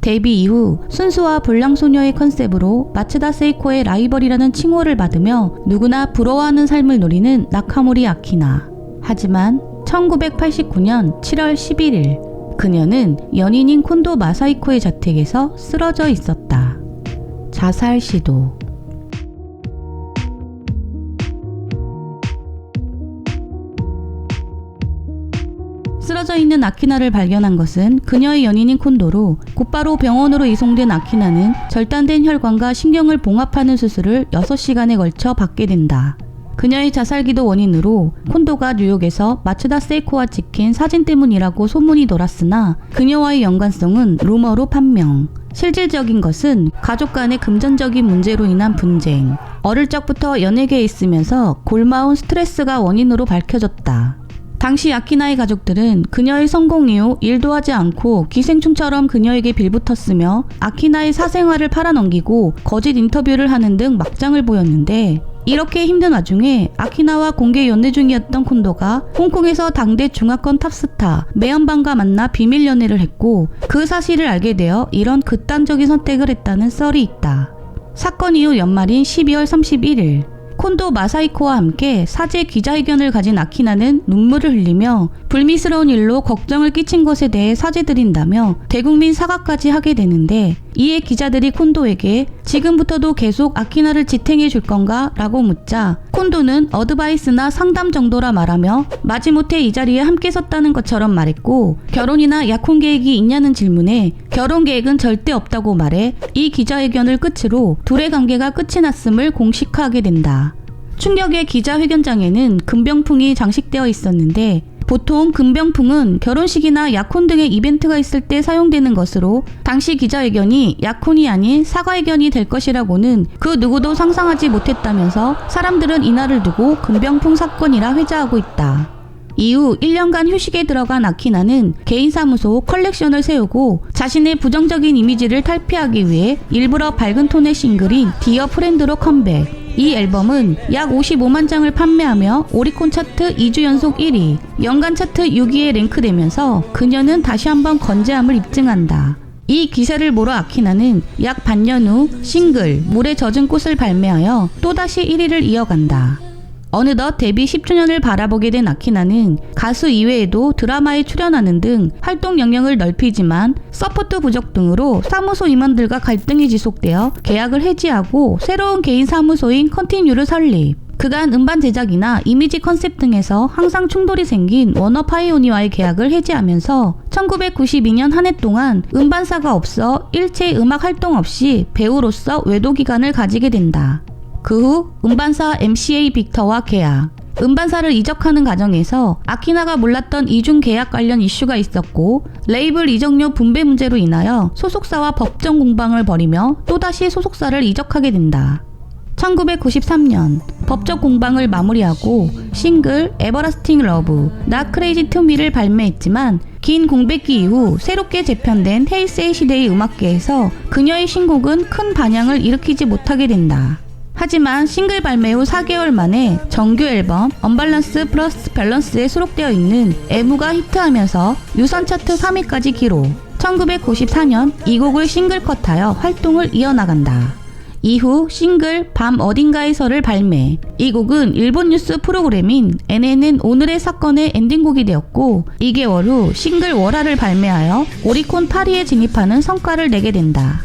데뷔 이후 순수와 불량소녀의 컨셉으로 마츠다 세이코의 라이벌이라는 칭호를 받으며 누구나 부러워하는 삶을 누리는 나카모리 아키나. 하지만 1989년 7월 11일 그녀는 연인인 콘도 마사이코의 자택에서 쓰러져 있었다. 자살 시도. 쓰러져 있는 아키나를 발견한 것은 그녀의 연인인 콘도로 곧바로 병원으로 이송된 아키나는 절단된 혈관과 신경을 봉합하는 수술을 6시간에 걸쳐 받게 된다. 그녀의 자살기도 원인으로 콘도가 뉴욕에서 마츠다 세이코와 찍힌 사진 때문이라고 소문이 돌았으나 그녀와의 연관성은 루머로 판명. 실질적인 것은 가족 간의 금전적인 문제로 인한 분쟁. 어릴 적부터 연예계에 있으면서 골마온 스트레스가 원인으로 밝혀졌다. 당시 아키나의 가족들은 그녀의 성공 이후 일도 하지 않고 기생충처럼 그녀에게 빌붙었으며 아키나의 사생활을 팔아넘기고 거짓 인터뷰를 하는 등 막장을 보였는데 이렇게 힘든 와중에 아키나와 공개 연애 중이었던 콘도가 홍콩에서 당대 중화권 탑스타 매연방과 만나 비밀 연애를 했고 그 사실을 알게 되어 이런 극단적인 선택을 했다는 썰이 있다. 사건 이후 연말인 12월 31일 콘도 마사이코와 함께 사제 기자회견을 가진 아키나는 눈물을 흘리며 불미스러운 일로 걱정을 끼친 것에 대해 사죄드린다며 대국민 사과까지 하게 되는데 이에 기자들이 콘도에게 지금부터도 계속 아키나를 지탱해 줄 건가? 라고 묻자 콘도는 어드바이스나 상담 정도라 말하며 마지못해 이 자리에 함께 섰다는 것처럼 말했고 결혼이나 약혼 계획이 있냐는 질문에 결혼 계획은 절대 없다고 말해 이 기자회견을 끝으로 둘의 관계가 끝이 났음을 공식화하게 된다. 충격의 기자회견장에는 금병풍이 장식되어 있었는데 보통 금병풍은 결혼식이나 약혼 등의 이벤트가 있을 때 사용되는 것으로 당시 기자회견이 약혼이 아닌 사과회견이 될 것이라고는 그 누구도 상상하지 못했다면서 사람들은 이날을 두고 금병풍 사건이라 회자하고 있다. 이후 1년간 휴식에 들어간 아키나는 개인 사무소 컬렉션을 세우고 자신의 부정적인 이미지를 탈피하기 위해 일부러 밝은 톤의 싱글인 디어 프렌드로 컴백. 이 앨범은 약 55만 장을 판매하며 오리콘 차트 2주 연속 1위, 연간 차트 6위에 랭크되면서 그녀는 다시 한번 건재함을 입증한다. 이 기세를 몰아 아키나는 약 반년 후 싱글 물에 젖은 꽃을 발매하여 또다시 1위를 이어간다. 어느덧 데뷔 10주년을 바라보게 된 아키나는 가수 이외에도 드라마에 출연하는 등 활동 영역을 넓히지만 서포트 부족 등으로 사무소 임원들과 갈등이 지속되어 계약을 해지하고 새로운 개인 사무소인 컨티뉴를 설립. 그간 음반 제작이나 이미지 컨셉 등에서 항상 충돌이 생긴 워너 파이오니와의 계약을 해지하면서 1992년 한 해 동안 음반사가 없어 일체 음악 활동 없이 배우로서 외도 기간을 가지게 된다. 그 후 음반사 MCA 빅터와 계약. 음반사를 이적하는 과정에서 아키나가 몰랐던 이중 계약 관련 이슈가 있었고 레이블 이적료 분배 문제로 인하여 소속사와 법정 공방을 벌이며 또다시 소속사를 이적하게 된다. 1993년 법적 공방을 마무리하고 싱글 에버라스팅 러브 나 크레이지 투미를 발매했지만 긴 공백기 이후 새롭게 재편된 헤이세이 시대의 음악계에서 그녀의 신곡은 큰 반향을 일으키지 못하게 된다. 하지만 싱글 발매 후 4개월 만에 정규 앨범 언발란스 플러스 밸런스에 수록되어 있는 애무가 히트하면서 유선 차트 3위까지 기록. 1994년 이 곡을 싱글 컷하여 활동을 이어나간다. 이후 싱글 밤 어딘가에서를 발매. 이 곡은 일본 뉴스 프로그램인 NNN 오늘의 사건의 엔딩곡이 되었고 2개월 후 싱글 월화를 발매하여 오리콘 8위에 진입하는 성과를 내게 된다.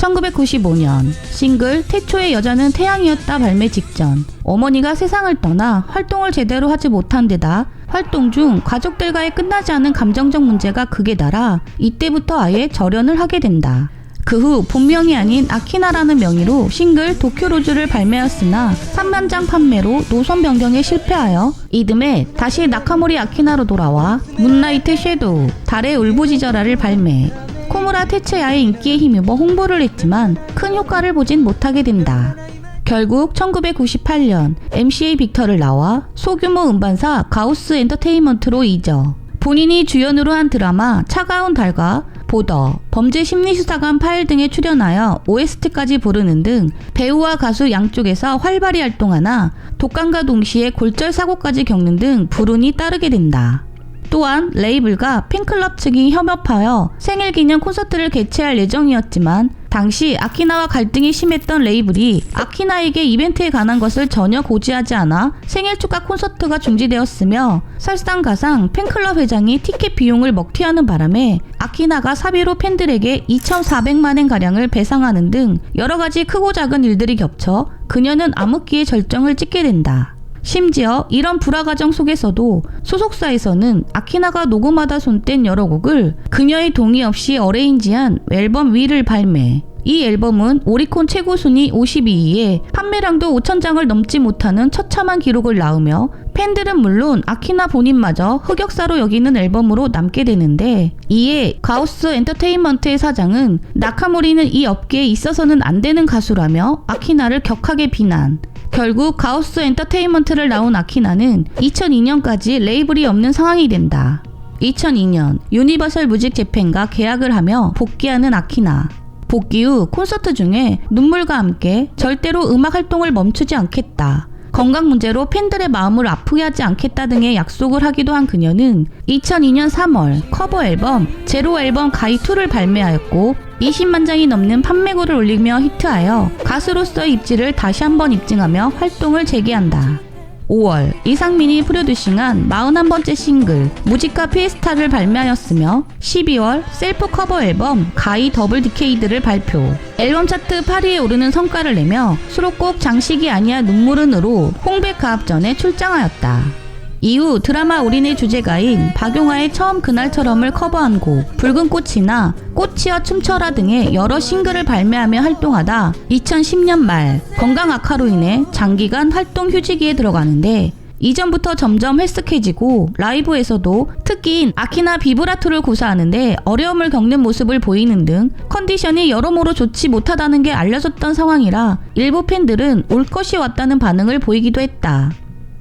1995년 싱글 태초의 여자는 태양이었다 발매 직전 어머니가 세상을 떠나 활동을 제대로 하지 못한 데다 활동 중 가족들과의 끝나지 않은 감정적 문제가 극에 달아 이때부터 아예 절연을 하게 된다. 그후 본명이 아닌 아키나라는 명의로 싱글 도쿄로즈를 발매했으나 3만 장 판매로 노선 변경에 실패하여 이듬해 다시 나카모리 아키나로 돌아와 문라이트 섀도우, 달의 울부짖어라를 발매. 코무라 테츠야의 인기에 힘입어 홍보를 했지만 큰 효과를 보진 못하게 된다. 결국 1998년 MCA 빅터를 나와 소규모 음반사 가우스 엔터테인먼트로 이적. 본인이 주연으로 한 드라마 차가운 달과 보더, 범죄 심리수사관 파일 등에 출연하여 OST까지 부르는 등 배우와 가수 양쪽에서 활발히 활동하나 독감과 동시에 골절 사고까지 겪는 등 불운이 따르게 된다. 또한 레이블과 팬클럽 측이 협업하여 생일 기념 콘서트를 개최할 예정이었지만 당시 아키나와 갈등이 심했던 레이블이 아키나에게 이벤트에 관한 것을 전혀 고지하지 않아 생일 축하 콘서트가 중지되었으며 설상가상 팬클럽 회장이 티켓 비용을 먹튀하는 바람에 아키나가 사비로 팬들에게 2,400만 엔 가량을 배상하는 등 여러 가지 크고 작은 일들이 겹쳐 그녀는 암흑기의 절정을 찍게 된다. 심지어 이런 불화 과정 속에서도 소속사에서는 아키나가 녹음하다 손뗀 여러 곡을 그녀의 동의 없이 어레인지한 앨범 위를 발매. 이 앨범은 오리콘 최고 순위 52위에 판매량도 5천장을 넘지 못하는 처참한 기록을 낳으며 팬들은 물론 아키나 본인마저 흑역사로 여기는 앨범으로 남게 되는데 이에 가우스 엔터테인먼트의 사장은 나카모리는 이 업계에 있어서는 안 되는 가수라며 아키나를 격하게 비난. 결국 가우스 엔터테인먼트를 나온 아키나는 2002년까지 레이블이 없는 상황이 된다. 2002년 유니버설 뮤직 재팬과 계약을 하며 복귀하는 아키나. 복귀 후 콘서트 중에 눈물과 함께 절대로 음악 활동을 멈추지 않겠다. 건강 문제로 팬들의 마음을 아프게 하지 않겠다 등의 약속을 하기도 한 그녀는 2002년 3월 커버 앨범 제로 앨범 가이2를 발매하였고 20만 장이 넘는 판매고를 올리며 히트하여 가수로서의 입지를 다시 한번 입증하며 활동을 재개한다. 5월 이상민이 프로듀싱한 41번째 싱글 무지카 피에스타를 발매하였으며 12월 셀프 커버 앨범 가이 더블 디케이드를 발표 앨범 차트 8위에 오르는 성과를 내며 수록곡 장식이 아니야 눈물은으로 홍백 가합전에 출장하였다. 이후 드라마 올인의 주제가인 박용화의 처음 그날처럼을 커버한 곡 붉은 꽃이나 꽃이여 춤춰라 등의 여러 싱글을 발매하며 활동하다 2010년 말 건강 악화로 인해 장기간 활동 휴직기에 들어가는데 이전부터 점점 헬스케지고 라이브에서도 특기인 아키나 비브라토를 구사하는데 어려움을 겪는 모습을 보이는 등 컨디션이 여러모로 좋지 못하다는 게 알려졌던 상황이라 일부 팬들은 올 것이 왔다는 반응을 보이기도 했다.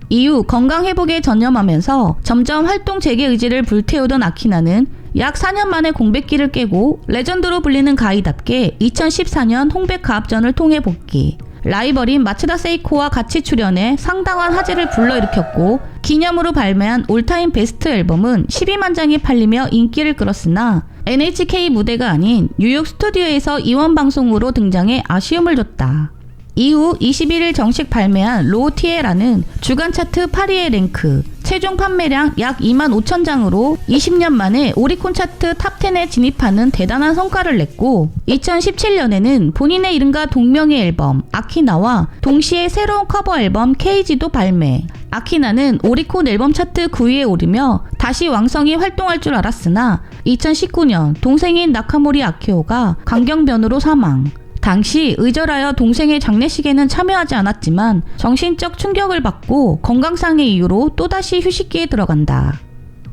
이후 건강 회복에 전념하면서 점점 활동 재개 의지를 불태우던 아키나는 약 4년 만에 공백기를 깨고 레전드로 불리는 가이답게 2014년 홍백 가합전을 통해 복귀. 라이벌인 마츠다 세이코와 같이 출연해 상당한 화제를 불러일으켰고 기념으로 발매한 올타임 베스트 앨범은 12만 장이 팔리며 인기를 끌었으나 NHK 무대가 아닌 뉴욕 스튜디오에서 이원 방송으로 등장해 아쉬움을 줬다. 이후 21일 정식 발매한 로티에라는 주간 차트 8위의 랭크, 최종 판매량 약 2만 5천 장으로 20년 만에 오리콘 차트 탑10에 진입하는 대단한 성과를 냈고 2017년에는 본인의 이름과 동명의 앨범 아키나와 동시에 새로운 커버 앨범 케이지도 발매. 아키나는 오리콘 앨범 차트 9위에 오르며 다시 왕성히 활동할 줄 알았으나 2019년 동생인 나카모리 아키오가 강경변으로 사망. 당시 의절하여 동생의 장례식에는 참여하지 않았지만 정신적 충격을 받고 건강상의 이유로 또다시 휴식기에 들어간다.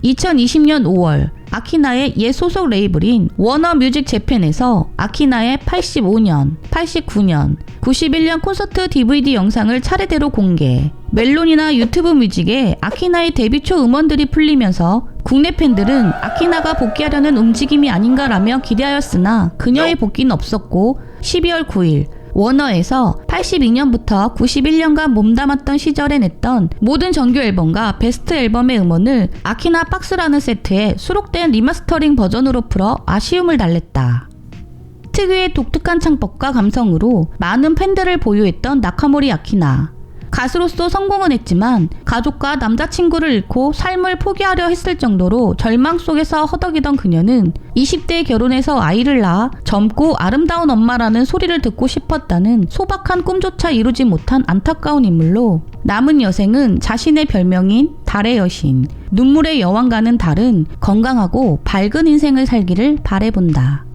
2020년 5월 아키나의 옛 소속 레이블인 워너 뮤직 재팬에서 아키나의 85년, 89년, 91년 콘서트 DVD 영상을 차례대로 공개. 멜론이나 유튜브 뮤직에 아키나의 데뷔 초 음원들이 풀리면서 국내 팬들은 아키나가 복귀하려는 움직임이 아닌가라며 기대하였으나 그녀의 복귀는 없었고 12월 9일 워너에서 82년부터 91년간 몸담았던 시절에 냈던 모든 정규 앨범과 베스트 앨범의 음원을 아키나 박스라는 세트에 수록된 리마스터링 버전으로 풀어 아쉬움을 달랬다. 특유의 독특한 창법과 감성으로 많은 팬들을 보유했던 나카모리 아키나. 가수로서 성공은 했지만 가족과 남자친구를 잃고 삶을 포기하려 했을 정도로 절망 속에서 허덕이던 그녀는 20대에 결혼해서 아이를 낳아 젊고 아름다운 엄마라는 소리를 듣고 싶었다는 소박한 꿈조차 이루지 못한 안타까운 인물로 남은 여생은 자신의 별명인 달의 여신, 눈물의 여왕과는 다른 건강하고 밝은 인생을 살기를 바래본다.